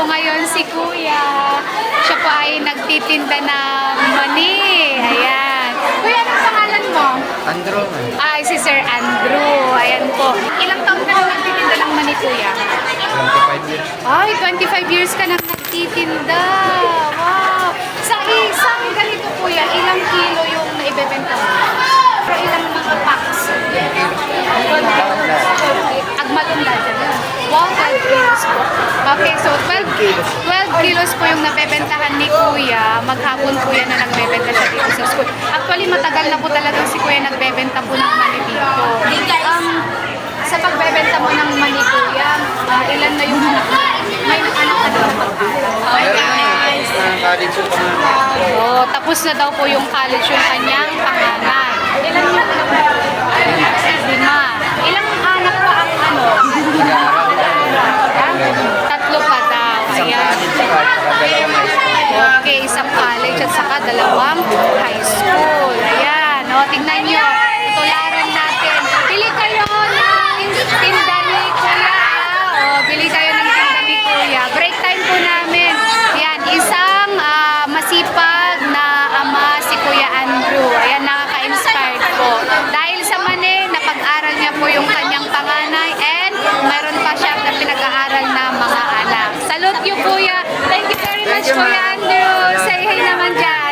po ngayon si Kuya. Siya po ay nagtitinda ng mani. Ayan. Kuya, anong pangalan mo? Andro man. Ay, si Sir Andrew. Ayan po. Ilang taon ka na nagtitinda ng mani, Kuya? 25 years. Ay, 25 years ka nang nagtitinda. Wow. Sa isang ganito, Kuya, ilang kilo yung naibebenta mo? Or ilang mga packs? Agmalunda dyan. Wow, 12 kilos po. Okay, so 12 kilos. 12 kilos po yung nabebentahan ni Kuya. Maghapon po yan na nagbebenta siya dito sa school. Actually, matagal na po talagang si Kuya nagbebenta po ng mani dito. Um, sa pagbebenta mo ng mani, Kuya, ah, ilan na yung anak mo? May anak ka daw na yung college yung pangalan. Oh, tapos na daw po yung college yung kanyang panganay. Ilan yung anak mo? Lima. Ilang anak pa ang ano? Tatlo pa daw. Isang Ayan. college at saka dalawang high school. Okay, isang college at saka dalawang high school. Ayan, o, tingnan nyo. Tutularan natin. Pili kayo ng tinda ni Kuya. O, bili kayo ng tinda ni Kuya. Break time po namin. Yan, isang ah, masipag na ama si Kuya Andrew. Ayan, nakaka-inspired po. Dahil sa mani, napag-aral niya po yung kanyang panganay ma'am. Andrew. Say hi naman dyan.